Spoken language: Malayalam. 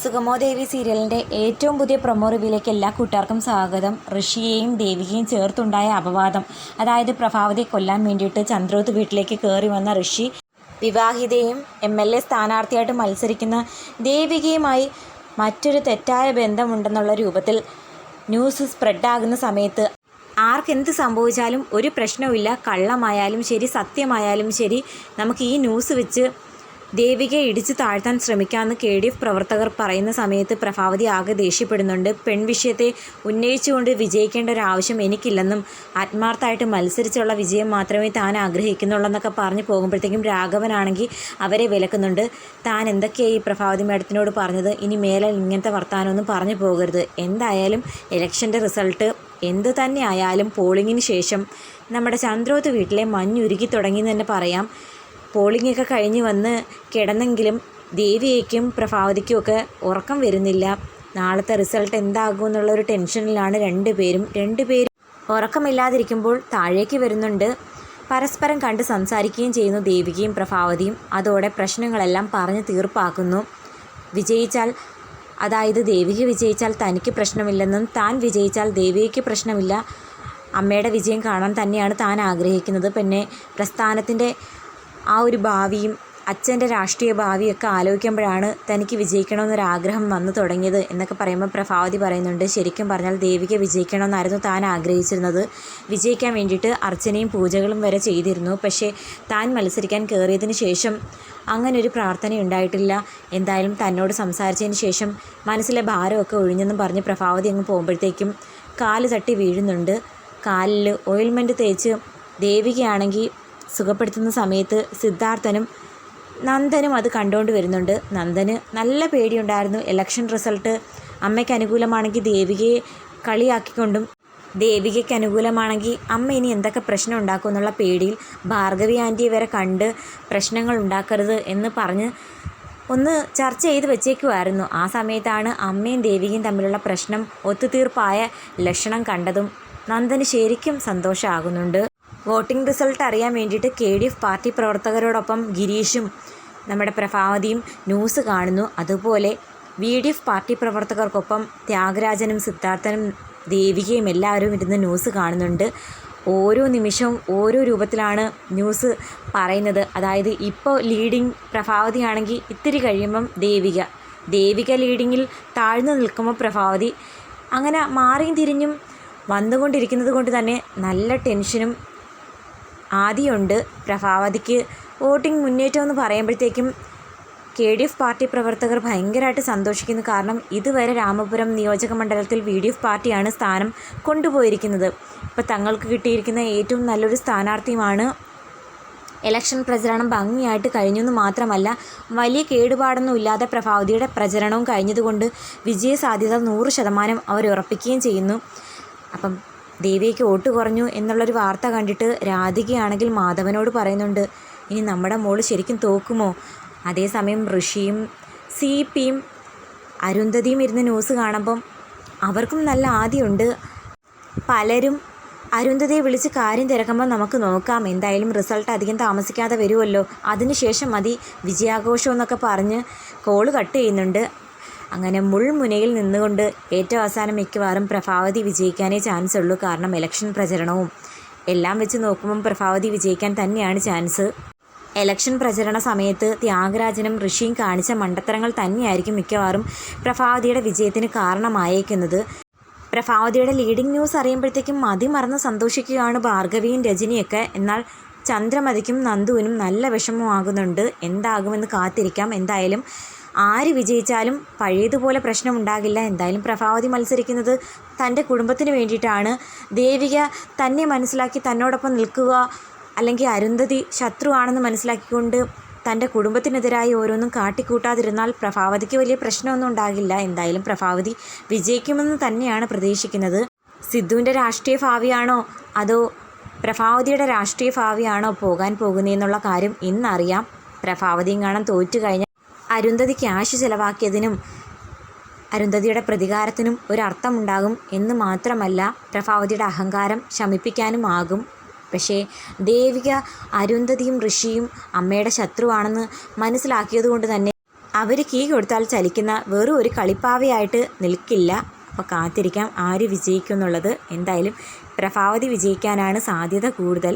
സുഗമോദേവി സീരിയലിന്റെ ഏറ്റവും പുതിയ പ്രൊമോ റിവ്യൂലേക്ക് എല്ലാ കൂട്ടുകാർക്കും സ്വാഗതം. ഋഷിയെയും ദേവികയും ചേർത്തുണ്ടായ അപവാദം. അതായത് പ്രഭാവതി കൊല്ലാൻ വേണ്ടിയിട്ട് ചന്ദ്രോത്ത് വീട്ടിലേക്ക് കയറി വന്ന ഋഷി വിവാഹിതയും എം എൽ എ സ്ഥാനാർത്ഥിയായിട്ട് മത്സരിക്കുന്ന ദേവികയുമായി മറ്റൊരു തെറ്റായ ബന്ധമുണ്ടെന്നുള്ള രൂപത്തിൽ ന്യൂസ് സ്പ്രെഡാകുന്ന സമയത്ത് ആർക്കെന്ത് സംഭവിച്ചാലും ഒരു പ്രശ്നവുമില്ല. കള്ളമായാലും ശരി സത്യമായാലും ശരി നമുക്ക് ഈ ന്യൂസ് വെച്ച് ദേവികയെ ഇടിച്ചു താഴ്ത്താൻ ശ്രമിക്കാമെന്ന് കെ ഡി എഫ് പ്രവർത്തകർ പറയുന്ന സമയത്ത് പ്രഭാവതി ആകെ ദേഷ്യപ്പെടുന്നുണ്ട്. പെൺവിഷയത്തെ ഉന്നയിച്ചുകൊണ്ട് വിജയിക്കേണ്ട ഒരു ആവശ്യം എനിക്കില്ലെന്നും ആത്മാർത്ഥമായിട്ട് മത്സരിച്ചുള്ള വിജയം മാത്രമേ താൻ ആഗ്രഹിക്കുന്നുള്ളൂ എന്നൊക്കെ പറഞ്ഞു പോകുമ്പോഴത്തേക്കും രാഘവനാണെങ്കിൽ അവരെ വിലക്കുന്നുണ്ട്. താൻ എന്തൊക്കെയാണ് ഈ പ്രഭാവതി മേഡത്തിനോട് പറഞ്ഞത്? ഇനി മേലെ ഇങ്ങനത്തെ വർത്തമാനമൊന്നും പറഞ്ഞു പോകരുത്. എന്തായാലും ഇലക്ഷന്റെ റിസൾട്ട് എന്ത് തന്നെ ആയാലും പോളിങ്ങിന് ശേഷം നമ്മുടെ ചന്ദ്രോത്ത് വീട്ടിലെ മഞ്ഞുരുകി തുടങ്ങി എന്ന് തന്നെ പറയാം. പോളിംഗ് ഒക്കെ കഴിഞ്ഞ് വന്ന് കിടന്നെങ്കിലും ദേവിയേക്കും പ്രഭാവതിക്കും ഒക്കെ ഉറക്കം വരുന്നില്ല. നാളത്തെ റിസൾട്ട് എന്താകും എന്നുള്ളൊരു ടെൻഷനിലാണ് രണ്ടുപേരും രണ്ടുപേരും ഉറക്കമില്ലാതിരിക്കുമ്പോൾ താഴേക്ക് വരുന്നുണ്ട്. പരസ്പരം കണ്ട് സംസാരിക്കുകയും ചെയ്യുന്നു ദേവികയും പ്രഭാവതിയും. അതോടെ പ്രശ്നങ്ങളെല്ലാം പറഞ്ഞ് തീർപ്പാക്കുന്നു. വിജയിച്ചാൽ അതായത് ദേവിക വിജയിച്ചാൽ തനിക്ക് പ്രശ്നമില്ലെന്നും താൻ വിജയിച്ചാൽ ദേവികയ്ക്ക് പ്രശ്നമില്ല. അമ്മയുടെ വിജയം കാണാൻ തന്നെയാണ് താൻ ആഗ്രഹിക്കുന്നത്. പിന്നെ പ്രസ്ഥാനത്തിന്റെ ആ ഒരു ഭാവിയും അച്ഛന്റെ രാഷ്ട്രീയ ഭാവിയൊക്കെ ആലോചിക്കുമ്പോഴാണ് തനിക്ക് വിജയിക്കണമെന്നൊരാഗ്രഹം വന്നു തുടങ്ങിയത് എന്നൊക്കെ പറയുമ്പോൾ പ്രഭാവതി പറയുന്നുണ്ട്. ശരിക്കും പറഞ്ഞാൽ ദേവിക വിജയിക്കണമെന്നായിരുന്നു താൻ ആഗ്രഹിച്ചിരുന്നത്. വിജയിക്കാൻ വേണ്ടിയിട്ട് അർച്ചനയും പൂജകളും വരെ ചെയ്തിരുന്നു. പക്ഷേ താൻ മത്സരിക്കാൻ കയറിയതിന് ശേഷം അങ്ങനൊരു പ്രാർത്ഥന ഉണ്ടായിട്ടില്ല എന്തായാലും തന്നോട് സംസാരിച്ചതിന് ശേഷം മനസ്സിലെ ഭാരമൊക്കെ ഒഴിഞ്ഞെന്നും പറഞ്ഞ് പ്രഭാവതി അങ്ങ് പോകുമ്പോഴത്തേക്കും കാൽ തട്ടി വീഴുന്നുണ്ട്. കാലിൽ ഓയിൽമെന്റ് തേച്ച് ദേവികയാണെങ്കിൽ സുഖപ്പെടുത്തുന്ന സമയത്ത് സിദ്ധാർത്ഥനും നന്ദനും അത് കണ്ടുകൊണ്ട് വരുന്നുണ്ട്. നന്ദന് നല്ല പേടിയുണ്ടായിരുന്നു. ഇലക്ഷൻ റിസൾട്ട് അമ്മയ്ക്ക് അനുകൂലമാണെങ്കിൽ ദേവികയെ കളിയാക്കിക്കൊണ്ടും ദേവികയ്ക്ക് അനുകൂലമാണെങ്കിൽ അമ്മ ഇനി എന്തൊക്കെ പ്രശ്നം ഉണ്ടാക്കും എന്നുള്ള പേടിയിൽ ഭാർഗവി ആന്റിയെ വരെ കണ്ട് പ്രശ്നങ്ങൾ ഉണ്ടാക്കരുത് എന്ന് പറഞ്ഞ് ഒന്ന് ചർച്ച ചെയ്ത് വെച്ചേക്കുമായിരുന്നു ആ സമയത്താണ് അമ്മയും ദേവികയും തമ്മിലുള്ള പ്രശ്നം ഒത്തുതീർപ്പായ ലക്ഷണം കണ്ടതും നന്ദന് ശരിക്കും സന്തോഷമാകുന്നുണ്ട് വോട്ടിംഗ് റിസൾട്ട് അറിയാൻ വേണ്ടിയിട്ട് കെ ഡി എഫ് പാർട്ടി പ്രവർത്തകരോടൊപ്പം ഗിരീഷും നമ്മുടെ പ്രഭാവതിയും ന്യൂസ് കാണുന്നു. അതുപോലെ വി ഡി എഫ് പാർട്ടി പ്രവർത്തകർക്കൊപ്പം ത്യാഗരാജനും സിദ്ധാർത്ഥനും ദേവികയും എല്ലാവരും ഇരുന്ന് ന്യൂസ് കാണുന്നുണ്ട്. ഓരോ നിമിഷവും ഓരോ രൂപത്തിലാണ് ന്യൂസ് പറയുന്നത്. അതായത് ഇപ്പോൾ ലീഡിങ് പ്രഭാവതിയാണെങ്കിൽ ഇത്തിരി കഴിയുമ്പം ദേവിക. ദേവിക ലീഡിങ്ങിൽ താഴ്ന്നു നിൽക്കുമ്പോൾ പ്രഭാവതി. അങ്ങനെ മാറിയും തിരിഞ്ഞും വന്നുകൊണ്ടിരിക്കുന്നത് കൊണ്ട് തന്നെ നല്ല ടെൻഷനും ആദ്യമുണ്ട് പ്രഭാവതിക്ക് വോട്ടിംഗ് മുന്നേറ്റം എന്ന് പറയുമ്പോഴത്തേക്കും കെ ഡി എഫ് പാർട്ടി പ്രവർത്തകർ ഭയങ്കരമായിട്ട് സന്തോഷിക്കുന്നു. കാരണം ഇതുവരെ രാമപുരം നിയോജക മണ്ഡലത്തിൽ വി ഡി എഫ് പാർട്ടിയാണ് സ്ഥാനം കൊണ്ടുപോയിരിക്കുന്നത്. ഇപ്പോൾ തങ്ങൾക്ക് കിട്ടിയിരിക്കുന്ന ഏറ്റവും നല്ലൊരു സ്ഥാനാർത്ഥിയുമാണ് ഇലക്ഷൻ പ്രചരണം ഭംഗിയായിട്ട് കഴിഞ്ഞെന്ന് മാത്രമല്ല വലിയ കേടുപാടൊന്നും ഇല്ലാതെ പ്രഭാവതിയുടെ പ്രചരണവും കഴിഞ്ഞതുകൊണ്ട് വിജയ സാധ്യത നൂറ് ശതമാനം അവർ ഉറപ്പിക്കുകയും ചെയ്യുന്നു. അപ്പം ദേവിക്ക് വോട്ട് കുറഞ്ഞു എന്നുള്ളൊരു വാർത്ത കണ്ടിട്ട് രാധികയാണെങ്കിൽ മാധവനോട് പറയുന്നുണ്ട് ഇനി നമ്മുടെ മോൾ ശരിക്കും തോക്കുമോ? അതേസമയം ഋഷിയും സി പിയും അരുന്ധതിയും ഇരുന്ന് ന്യൂസ് കാണുമ്പം അവർക്കും നല്ല ആദ്യമുണ്ട് പലരും അരുന്ധതിയെ വിളിച്ച് കാര്യം തിരക്കുമ്പോൾ നമുക്ക് നോക്കാം എന്തായാലും റിസൾട്ട് അധികം താമസിക്കാതെ വരുമല്ലോ അതിനുശേഷം മതി വിജയാഘോഷം എന്നൊക്കെ പറഞ്ഞ് കോൾ കട്ട് ചെയ്യുന്നുണ്ട്. അങ്ങനെ മുൾമുനയിൽ നിന്നുകൊണ്ട് ഏറ്റവും അവസാനം മിക്കവാറും പ്രഭാവതി വിജയിക്കാനേ ചാൻസ് ഉള്ളൂ. കാരണം ഇലക്ഷൻ പ്രചരണവും എല്ലാം വെച്ച് നോക്കുമ്പം പ്രഭാവതി വിജയിക്കാൻ തന്നെയാണ് ചാൻസ് എലക്ഷൻ പ്രചരണ സമയത്ത് ത്യാഗരാജനും ഋഷിയും കാണിച്ച മണ്ടത്തരങ്ങൾ തന്നെയായിരിക്കും മിക്കവാറും പ്രഭാവതിയുടെ വിജയത്തിന് കാരണമായേക്കുന്നത്. പ്രഭാവതിയുടെ ലീഡിംഗ് ന്യൂസ് അറിയുമ്പോഴത്തേക്കും മതി മറന്ന് സന്തോഷിക്കുകയാണ് ഭാർഗവിയും രജനിയൊക്കെ. എന്നാൽ ചന്ദ്രമതിക്കും നന്ദുവിനും നല്ല വിഷമമാകുന്നുണ്ട്. എന്താകുമെന്ന് കാത്തിരിക്കാം. എന്തായാലും ആര് വിജയിച്ചാലും പഴയതുപോലെ പ്രശ്നമുണ്ടാകില്ല. എന്തായാലും പ്രഭാവതി മത്സരിക്കുന്നത് തന്റെ കുടുംബത്തിന് വേണ്ടിയിട്ടാണ്. ദേവിക തന്നെ മനസ്സിലാക്കി തന്നോടൊപ്പം നിൽക്കുക അല്ലെങ്കിൽ അരുന്ധതി ശത്രുവാണെന്ന് മനസ്സിലാക്കിക്കൊണ്ട് തന്റെ കുടുംബത്തിനെതിരായി ഓരോന്നും കാട്ടിക്കൂട്ടാതിരുന്നാൽ പ്രഭാവതിക്ക് വലിയ പ്രശ്നമൊന്നും ഉണ്ടാകില്ല. എന്തായാലും പ്രഭാവതി വിജയിക്കുമെന്ന് തന്നെയാണ് പ്രതീക്ഷിക്കുന്നത്. സിദ്ധുവിന്റെ രാഷ്ട്രീയ ഭാവിയാണോ? അതോ പ്രഭാവതിയുടെ രാഷ്ട്രീയ ഭാവിയാണോ പോകാൻ പോകുന്നതെന്നുള്ള കാര്യം ഇന്നറിയാം. പ്രഭാവതിയും കാണാൻ തോറ്റു കഴിഞ്ഞാൽ അരുന്ധതി ക്യാഷ് ചിലവാക്കിയതിനും അരുന്ധതിയുടെ പ്രതികാരത്തിനും ഒരർത്ഥമുണ്ടാകും എന്ന് മാത്രമല്ല പ്രഭാവതിയുടെ അഹങ്കാരം ശമിപ്പിക്കാനും ആകും പക്ഷേ ദേവിക അരുന്ധതിയും ഋഷിയും അമ്മയുടെ ശത്രുവാണെന്ന് മനസ്സിലാക്കിയതുകൊണ്ട് തന്നെ അവർ കീ കൊടുത്താൽ ചലിക്കുന്ന വെറും ഒരു കളിപ്പാവയായിട്ട് നിൽക്കില്ല. അപ്പോൾ കാത്തിരിക്കാം ആര് വിജയിക്കും എന്നുള്ളത് എന്തായാലും പ്രഭാവതി വിജയിക്കാനാണ് സാധ്യത കൂടുതൽ.